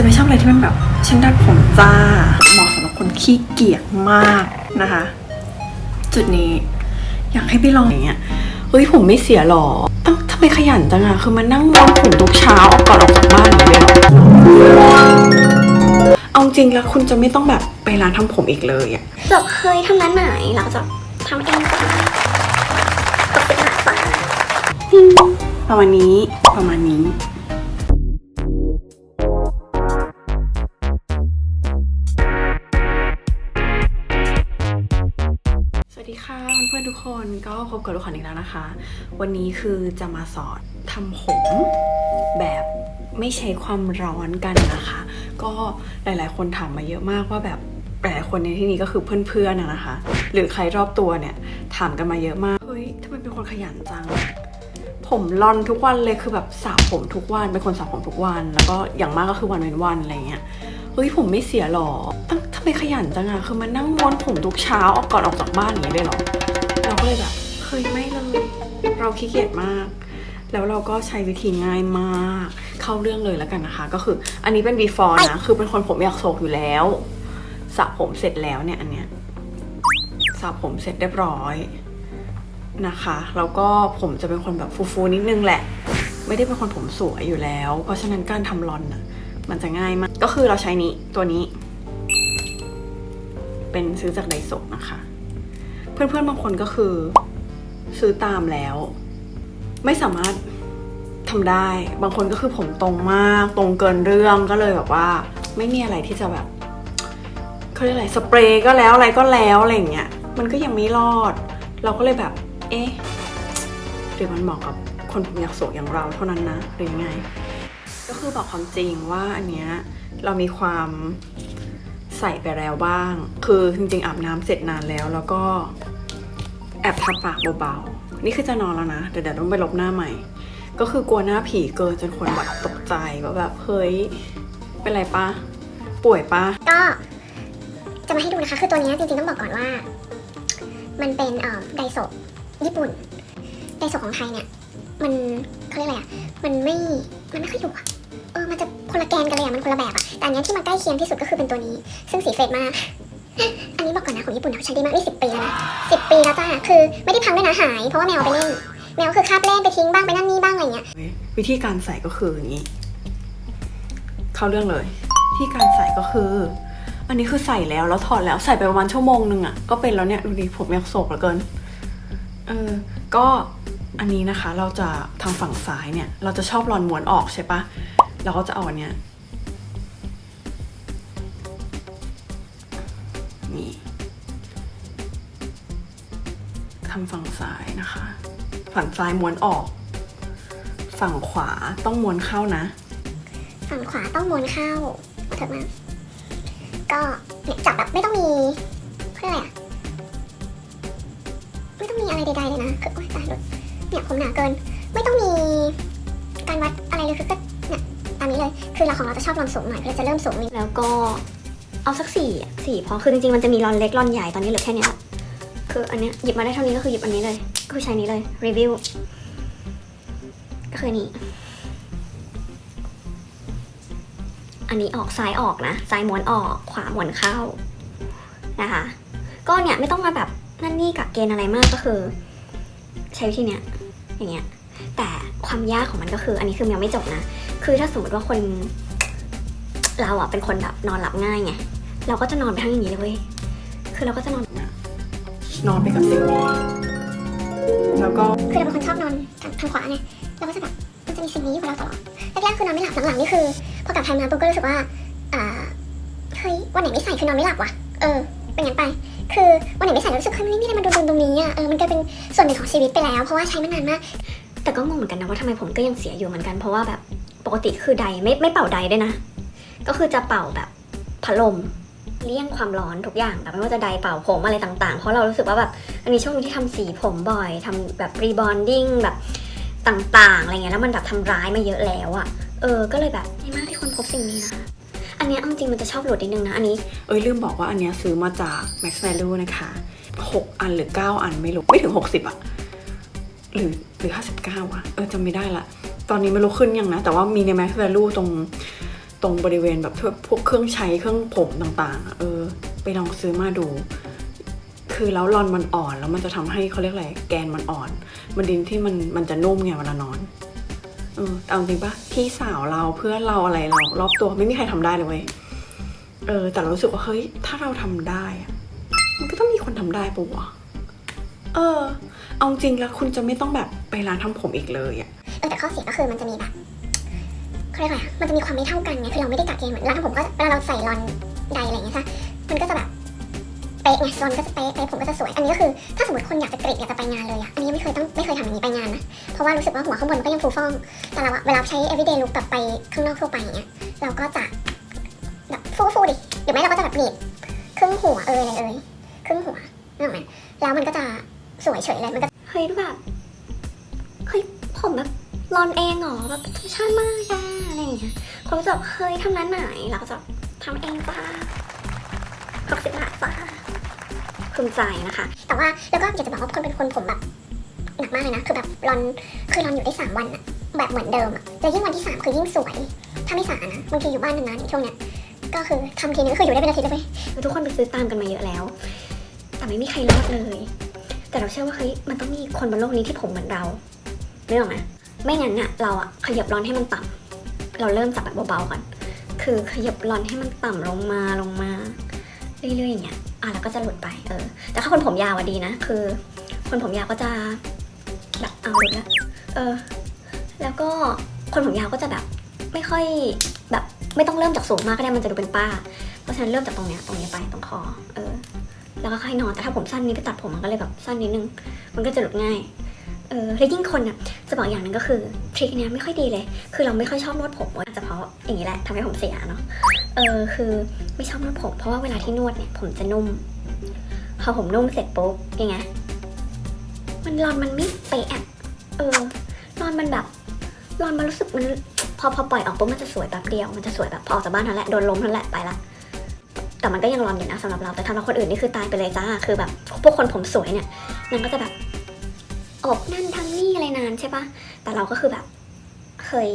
จะไม่ชอบอะไรที่มันแบบฉันดัดผมจ้าเหมาะสำหรับคนขี้เกียจมากนะคะ จุดนี้อยากให้ไปลองอย่างเงี้ยเฮ้ยผมไม่เสียหรอเอ้าทำไมขยันจังอะคือมันนั่งม้วนผมทุกเช้าออกก่อนออกจากบ้านอย่างเงี้ยเลยเหรอเอาจริงแล้วคุณจะไม่ต้องแบบไปร้านทำผมอีกเลยอะเราเคยทำร้านไหนเราจะทำเองจ้ะตกเป็นหาจ้ะประมาณนี้ประมาณนี้ กคนก็พบกับลูกขวัญอีกแล้วนะคะ วันนี้คือจะมาสอนทำผมแบบไม่ใช้ความร้อนกันนะคะ ก็หลายๆ คนถามมาเยอะมากว่าแบบหลายคนในที่นี้ก็คือเพื่อนๆนะคะ หรือใครรอบตัวเนี่ยถามกันมาเยอะมากเฮ้ยทำไมเป็นคนขยันจังผมรอนทุกวันเลยคือแบบสระผมทุกวันเป็นคนสระผมทุกวัน แล้วก็อย่างมากก็คือวันเว้นวันอะไรเงี้ยเฮ้ยผมไม่เสียหรอเอ้าทำไมขยันจังอะคือมันนั่งม้วนผมทุกเช้าออกก่อนออกจากบ้านอย่างนี้เลยหรอ ก็เลยแบบเฮ้ยไม่เลย เราขี้เกียจมาก แล้วเราก็ใช้วิธีง่ายมาก เข้าเรื่องเลยแล้วกันนะคะ ก็คืออันนี้เป็น before นะ คือเป็นคนผมอยากโศกอยู่แล้วสระผมเสร็จแล้วเนี่ยอันเนี้ยสระผมเสร็จเรียบร้อยนะคะแล้วก็ผมจะเป็นคนแบบฟูๆนิดนึงแหละ ไม่ได้เป็นคนผมสวยอยู่แล้ว เพราะฉะนั้นการทำรอนอะมันจะง่ายมาก ก็คือเราใช้นี้ตัวนี้ เป็นซื้อจากไดโซนะคะ เพื่อนๆบางคนก็คือ ซื้อตามแล้ว ไม่สามารถทำได้ บางคนก็คือผมตรงมาก ตรงเกินเรื่องก็เลยแบบว่า ไม่มีอะไรที่จะแบบเขาเรียกอะไรสเปรย์ก็แล้วอะไรก็แล้วอะไรอย่างเงี้ยมันก็ยังไม่รอด เราก็เลยแบบ เอ๊ะหรือมันเหมาะกับคนผมอยากโศกอย่างเราเท่านั้นนะหรือยังไง ก็คือบอกความจริงว่าอันเนี้ยเรามีความใส่ไปแล้วบ้าง คือจริงๆอาบน้ำเสร็จนานแล้ว แล้วก็ แอบทาปากเบาๆ นี่คือจะนอนแล้วนะ เดี๋ยวเดี๋ยวต้องไปลบหน้าใหม่ ก็คือกลัวหน้าผีเกินจนคนแบบตกใจว่าแบบเฮ้ย เป็นไรปะ ป่วยปะ ก็จะมาให้ดูนะคะ คือตัวนี้จริงๆต้องบอกก่อนว่า มันเป็นเอ่อไดโซะญี่ปุ่น ไดโซะของไทยเนี่ย มันเขาเรียกอะไรอะ มันไม่ มันไม่ค่อยอยู่อะเออ มันจะคนละแกนกันเลยอะ มันคนละแบบอะ แต่อันนี้ที่มันใกล้เคียงที่สุดก็คือเป็นตัวนี้ ซึ่งสีเฟดมาก อันนี้บอกก่อนนะของญี่ปุ่นเขาใช้ดีมากนี่สิบปีแล้วนะสิบปีแล้วจ้าคือไม่ได้พังด้วยนะหาย เพราะว่าแมวไปเล่น แมวคือคาบเล่นไปทิ้งบ้างไปนั่นนี่บ้างอะไรเงี้ยวิธีการใส่ก็คืออย่างนี้ เข้าเรื่องเลยวิธีการใส่ก็คือ อันนี้คือใส่แล้วแล้วถอดแล้วใส่ไปประมาณชั่วโมงหนึ่งอะ่ะก็เป็นแล้วเนี่ยดูดิผมยังโศกเหลือเกินเออก็อันนี้นะคะเราจะทางฝั่งซ้ายเนี่ย เราจะชอบรอนม้วนออกใช่ปะเราก็จะเอาอันเนี้ย นี่ทำฝั่งซ้ายนะคะ ฝั่งซ้ายม้วนออก ฝั่งขวาต้องม้วนเข้านะ ฝั่งขวาต้องม้วนเข้าเถิดมาก็เนี่ยจับแบบไม่ต้องมีเขาเรียกอะไรอะไม่ต้องมีอะไรใดๆเลยนะคือโอ๊ยตายหลุดเนี่ยผมหนาเกิน ไม่ต้องมีการวัดอะไรเลยคือก็เนี่ยตามนี้เลย คือเราของเราจะชอบรอนสูงหน่อยเราจะเริ่มสูงนิดแล้วก็ เอาสักสี่สี่พอคือจริงๆมันจะมีรอนเล็กรอนใหญ่ตอนนี้เหลือแค่นี้ยคืออันเนี้ยหยิบมาได้เท่านี้ก็คือหยิบอันนี้เลย ก็คือใช้นี้เลยรีวิวก็คือนนี้อันนี้ออกซ้ายออกนะซ้ายม้วนออกขวาม้วนเข้านะคะ ก็เนี่ยไม่ต้องมาแบบนั่นนี่กับเกณฑ์อะไรมากก็คือ ใช้วิธีเนี้ยอย่างเงี้ยแต่ความยากของมันก็คือ อันนี้คือยังไม่จบนะ คือถ้าสมมติว่าคนเราอะเป็นคนแบบนอนหลับง่ายไง เราก็จะนอนไปทั้งอย่างนี้เลยเว้ย คือเราก็จะนอน นอนไปกับสิ่งนี้แล้วก็คือเราเป็นคนชอบนอนทางทางขวาไงเราก็จะแบบมันจะมีสิ่งนี้อยู่กับเราตลอดแรกๆคือนอนไม่หลับหลังๆนี่คือพอกลับไทยมาปุ๊บก็รู้สึกว่าอ่าเฮ้ยวันไหนไม่ใส่คือนอนไม่หลับว่ะเออเป็นอย่างนั้นไป คือวันไหนไม่ใส่แล้วรู้สึกเฮ้ยมันไม่มีอะไรมาโดนๆตรงนี้อะเออมันกลายเป็นส่วนหนึ่งของชีวิตไปแล้ว เพราะว่าใช้มานานมาก แต่ก็งงเหมือนกันนะว่าทำไมผมก็ยังเสียอยู่เหมือนกันเพราะว่าแบบปกติคือใดไม่ไม่เป่าใดด้วยนะ ก็คือจะเป่าแบบพัดลม เลี่ยงความร้อนทุกอย่างแบบไม่ว่าจะใดเป่าผมอะไรต่างๆ เพราะเรารู้สึกว่าแบบอันนี้ช่วงนี้ที่ทำสีผมบ่อยทำแบบรีบอนดิ้งแบบต่างๆอะไรเงี้ยแล้วมันแบบทำร้ายมาเยอะแล้วอะเออ ก็เลยแบบไม่มากที่คนพบสิ่งนี้นะอันเนี้ยเอาจริงมันจะชอบหลุดนิดนึงนะอันนี้ เอ้ยลืมบอกว่าอันเนี้ยซื้อมาจาก Max Value นะคะ 6 อันหรือ 9 อันไม่รู้ไม่ถึง 60อะหรือหรือ 59อะเออจำไม่ได้ละ ตอนนี้ไม่รู้ขึ้นยังนะ แต่ว่ามีใน Max Value ตรง ตรงบริเวณแบบพวกเครื่องใช้เครื่องผมต่างๆ เออ ไปลองซื้อมาดู คือแล้วรอนมันอ่อนแล้วมันจะทำให้เขาเรียกอะไรแกนมันอ่อน มันดินที่มันมันจะนุ่มไงเวลานอน เออเอาจริงปะพี่สาวเราเพื่อนเราอะไรเรารอบตัวไม่มีใครทำได้เลยเว้ยเออ แต่เรารู้สึกว่าเฮ้ยถ้าเราทำได้มันก็ต้องมีคนทำได้ปะวะเออ เอาจริงแล้วคุณจะไม่ต้องแบบไปร้านทำผมอีกเลยอะเออแต่ข้อเสียก็คือมันจะมีแบบ เขาเรียกอะไรมันจะมีความไม่เท่ากันไงคือเราไม่ได้กะเกณฑ์เหมือนร้านผมก็เวลาเราใส่รอนใดอะไรอย่างเงี้ยใช่มันก็จะแบบเป๊ะไงรอนก็จะเป๊ะเป๊ะผมก็จะสวย อันนี้ก็คือถ้าสมมติคนอยากจะกรีดอยากจะไปงานเลยอะอันนี้ไม่เคยต้องไม่เคยทำอย่างนี้ไปงานนะเพราะว่ารู้สึกว่าหัวข้างบนมันก็ยังฟูฟ่องแต่เราอะเวลาใช้ everyday look แบบไปข้างนอกทั่วไปอย่างเงี้ยเราก็จะแบบฟูฟูดิหรือไม่เราก็จะแบบหนีบครึ่งหัวเอยอะไรเอยครึ่งหัวนึกออกไหมแล้วมันก็จะสวยเฉยเลยมันก็เฮ้ยแบบเฮ้ยผมแบบ รอนเองเหรอแบบชาติมากอะอะไรอย่างเงี้ยคนก็จะแบบเฮ้ยทำร้านไหนเราก็จะทำเองจ้าหกสิบบาทจ้าภูมิใจนะคะ แต่ว่าแล้วก็อยากจะบอกว่าคนเป็นคนผมแบบหนักมากเลยนะ คือแบบรอนคือรอนอยู่ได้สามวันอะแบบเหมือนเดิมอะแล้วยิ่งวันที่สามคือยิ่งสวย ถ้าไม่สานะบางทีอยู่บ้านนานๆช่วงเนี้ยก็คือทำทีนึงก็คืออยู่ได้เป็นอาทิตย์เลยเว้ยทุกคนไปซื้อตามกันมาเยอะแล้ว แต่ไม่มีใครรอดเลย แต่เราเชื่อว่าเฮ้ยมันต้องมีคนบนโลกนี้ที่ผมเหมือนเราเรื่องไหม ไม่งั้นเนี่ยเราอะขยับร้อนให้มันต่ำเราเริ่มจากแบบเบาๆก่อน คือขยับร้อนให้มันต่ำลงมาลงมา เรื่อยๆอย่างเงี้ยอะแล้วก็จะหลุดไปเออ แต่ถ้าคนผมยาวอะดีนะ คือ คนผมยาวก็จะแบบเอาหลุดแล้วเออ แล้วก็คนผมยาวก็จะแบบไม่ค่อยแบบไม่ต้องเริ่มจากสูงมากก็ได้มันจะดูเป็นป้า เพราะฉะนั้นเริ่มจากตรงเนี้ยตรงเนี้ยไปตรงคอ เออ แล้วก็ค่อยนอนแต่ถ้าผมสั้นนี้ไปตัดผมมันก็เลยแบบสั้นนิดนึง มันก็จะหลุดง่าย เออแล้วยิ่งคนอะจะบอกอย่างหนึ่งก็คือทริคเนี้ยไม่ค่อยดีเลย คือเราไม่ค่อยชอบนวดผมอาจจะเพราะอย่างนี้แหละทำให้ผมเสียเนาะเออคือไม่ชอบนวดผมเพราะว่าเวลาที่นวดเนี่ยผมจะนุ่ม พอผมนุ่มเสร็จปุ๊บยังไงมันรอนมันไม่เป๊ะอะเออรอนมันแบบรอนมันรู้สึกมันพอพอปล่อยออกปุ๊บมันจะสวยแบบเดียวมันจะสวยแบบพอออกจากบ้านนั่นแหละโดนล้มนั่นแหละไปละแต่มันก็ยังรอนอยู่นะสำหรับเราแต่สำหรับคนอื่นนี่คือตายไปเลยจ้าคือแบบพวกคนผมสวยเนี่ยนางก็จะแบบ อบนั่นทำนี่อะไรนานใช่ปะแต่เราก็คือแบบเฮ้ย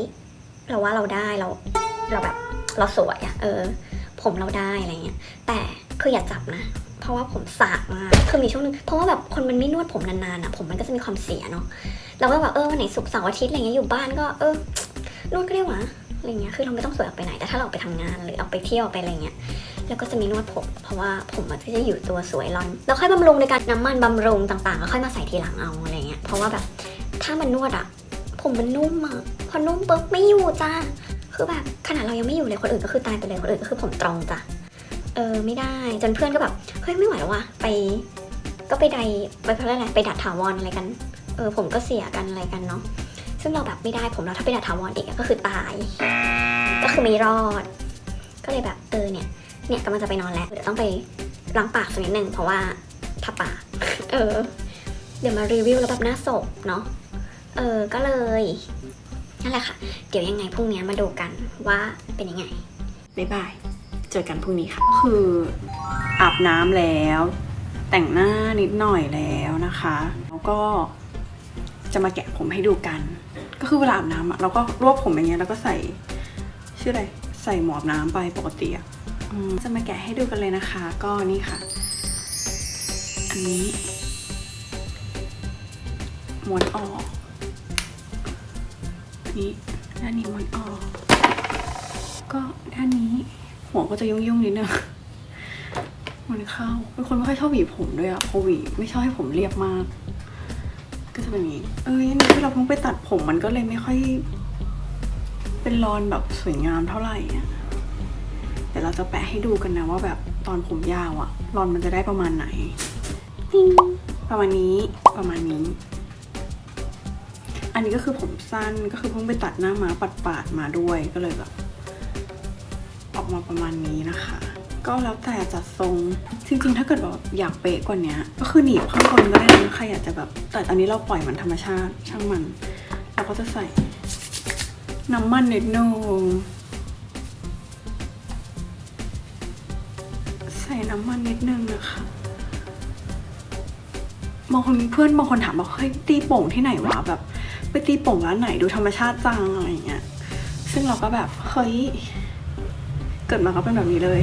เราว่าเราได้เราเราแบบเราสวยอะเออ ผมเราได้อะไรเงี้ย แต่คืออย่าจับนะ เพราะว่าผมสากมากคือมีช่วงนึงเพราะว่าแบบคนมันไม่นวดผมนานๆอะผมมันก็จะมีความเสียเนาะเราก็แบบเออวันไหนศุกร์เสาร์อาทิตย์อะไรเงี้ยอยู่บ้านก็เออนวดก็ได้หวะอะไรเงี้ยคือเราไม่ต้องสวยออกไปไหนแต่ถ้าเราไปทำงานหรือออกไปเที่ยวไปอะไรเงี้ยแล้วก็จะมีนวดผม เพราะว่าผมมันจะอยู่ตัวสวยรอน แล้วค่อยบำรุงในการน้ำมันบำรุงต่างๆ แล้วค่อยมาใส่ทีหลังเอาอะไร ราะว่าแบบ ถ้ามันนวดอะผมมันนุ่มอะพอนุ่มปุ๊บไม่อยู่จ้าคือแบบขนาดเรายังไม่อยู่เลยคนอื่นก็คือตายไปเลยคนอื่นก็คือผมตรองจ้ะเออไม่ได้จนเพื่อนก็แบบเฮ้ยไม่ไหวแล้วว่ะไป ก็ไปใดไปเพราะอะไรไปดัดถาวรอะไรกัน เออผมก็เสียกันอะไรกันเนาะซึ่งเราแบบไม่ได้ผมเราถ้าไปดัดถาวรอีกก็คือตาย ก็คือไม่รอด ก็เลยแบบเออเนี่ยเนี่ยกำลังจะไปนอนแล้วเดี๋ยวต้องไปล้างปากสักนิดนึงเพราะว่าทับปากเออ เดี๋ยวมารีวิวแล้วแบบหน้าศพเนาะ เออ ก็เลยนั่นแหละค่ะ เดี๋ยวยังไงพรุ่งนี้มาดูกันว่าเป็นยังไงบ๊ายบาย เจอกันพรุ่งนี้ค่ะ คืออาบน้ำแล้ว แต่งหน้านิดหน่อยแล้วนะคะ แล้วก็จะมาแกะผมให้ดูกัน ก็คือเวลาอาบน้ำอะเราก็รวบผมอย่างเงี้ยแล้วก็ใส่ชื่ออะไร ใส่หมวกน้ำไปปกติอะอจะมาแกะให้ดูกันเลยนะคะ ก็นี่ค่ะ อันนี้ ม้วนออก นี้ด้านนี้ม้วนออก ก็ด้านนี้หัวก็จะยุ่งๆนิดนึงมันเข้าเป็นคนไม่ค่อยชอบหวีผมด้วยอะพอหวีไม่ชอบให้ผมเรียบมาก ก็จะเป็นอย่างนี้ เอออันนี้ที่เราเพิ่งไปตัดผมมันก็เลยไม่ค่อย เป็นรอนแบบสวยงามเท่าไหร่อะแต่เราจะแปะให้ดูกันนะว่าแบบตอนผมยาวอะรอนมันจะได้ประมาณไหน ประมาณนี้ประมาณนี้ อันนี้ก็คือผมสั้นก็คือเพิ่งไปตัดหน้ามาปัดปาดๆมาด้วยก็เลยแบบออกมาประมาณนี้นะคะ ก็แล้วแต่จัดทรงจริงๆ ถ้าเกิดแบบอยากเป๊ะกว่านี้ก็คือหนีบข้างบนก็ได้นะใครอยากจะแบบแต่อันนี้เราปล่อยมันธรรมชาติช่างมันเราก็จะใส่น้ำมันนิดนึงใส่น้ำมันนิดนึงนะคะบางคนเพื่อนบางคนถามบอกเฮ้ยตีโป่งที่ไหนวะแบบ ไปตีโป่งร้านไหนดูธรรมชาติจังอะไรอย่างเงี้ยซึ่งเราก็แบบเฮ้ยเกิดมาก็เป็นแบบนี้เลย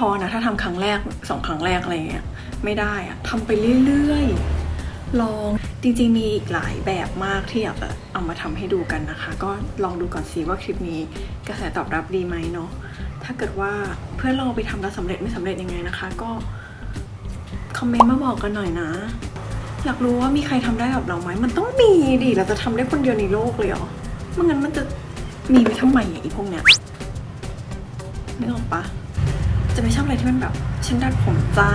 ท้อนะ ถ้าทำครั้งแรกสองครั้งแรกอะไรเงี้ยไม่ได้อะทำไปเรื่อยๆลองจริงๆมีอีกหลายแบบมากที่อยากจะเอามาทำให้ดูกันนะคะ ก็ลองดูก่อนสิว่าคลิปนี้กระแสตอบรับดีไหมเนาะถ้าเกิดว่าเพื่อนเราไปทำแล้วสำเร็จไม่สำเร็จยังไงนะคะ ก็คอมเมนต์มาบอกกันหน่อยนะ อยากรู้ว่ามีใครทำได้แบบเราไหมมันต้องมีดิเราจะทำได้คนเดียวในโลกเลยเหรอไม่งั้นมันจะมีไว้ทำไมอะอีพวกเนี้ยนึกออกปะ จะไม่ชอบอะไรที่มันแบบฉันดัดผมจ้า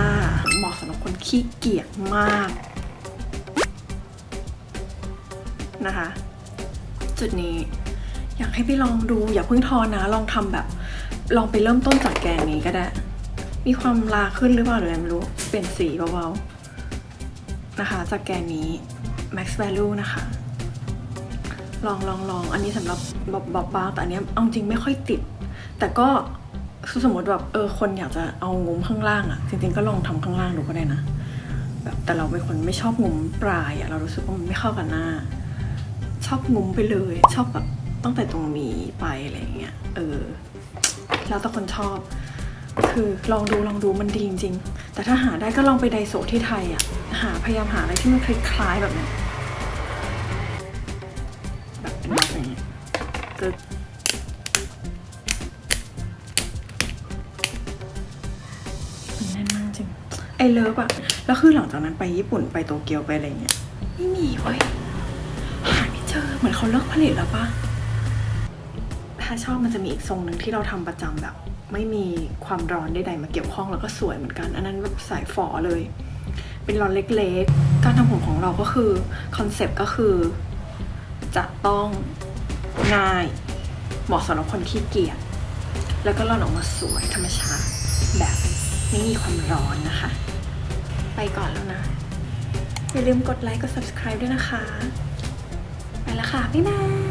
เหมาะสำหรับคนขี้เกียจมากนะคะ จุดนี้อยากให้ไปลองดูอย่าเพิ่งทอนะ ลองทำแบบ ลองไปเริ่มต้นจากแกนนี้ก็ได้ มีความลาขึ้นหรือเปล่าหรืออะไรไม่รู้ เปลี่ยนสีเบาๆนะคะ จากแกนนี้ max value นะคะ ลองลองลองอันนี้สำหรับบบบบางแต่อันนี้เอาจริงไม่ค่อยติด แต่ก็ สมมติแบบเออคนอยากจะเอางุ้มข้างล่างอะจริงๆก็ลองทำข้างล่างดูก็ได้นะแบบแต่เราเป็นคนไม่ชอบงุ้มปลายอะเรารู้สึกว่ามันไม่เข้ากันหน้า ชอบงุ้มไปเลย ชอบแบบตั้งแต่ตรงนี้ไปอะไรอย่างเงี้ยเออแล้วแต่คนชอบ คือลองดูลองดูมันดีจริงๆแต่ถ้าหาได้ก็ลองไปไดโซที่ไทยอะหาพยายามหาอะไรที่มันคล้ายๆแบบเนี้ ไอเลิฟอะแล้วคือหลังจากนั้นไปญี่ปุ่นไปโตเกียวไปอะไรเงี้ยไม่มีเว้ยหาไม่เจอเหมือนเขาเลิกผลิตแล้วปะถ้าชอบมันจะมีอีกทรงหนึ่งที่เราทำประจำแบบ ไม่มีความร้อนใดๆมาเกี่ยวข้องแล้วก็สวยเหมือนกัน อันนั้นแบบสายฝอเลย เป็นร้อนเล็กๆ การทำผมของเราก็คือคอนเซปต์ก็คือ จะต้องง่าย เหมาะสำหรับคนขี้เกียจแล้วก็ร่อนออกมาสวยธรรมชาติแบบไม่มีความร้อนนะคะ ไปก่อนแล้วนะ อย่าลืมกดไลค์กด subscribe ด้วยนะคะ ไปแล้วค่ะ บ๊ายบาย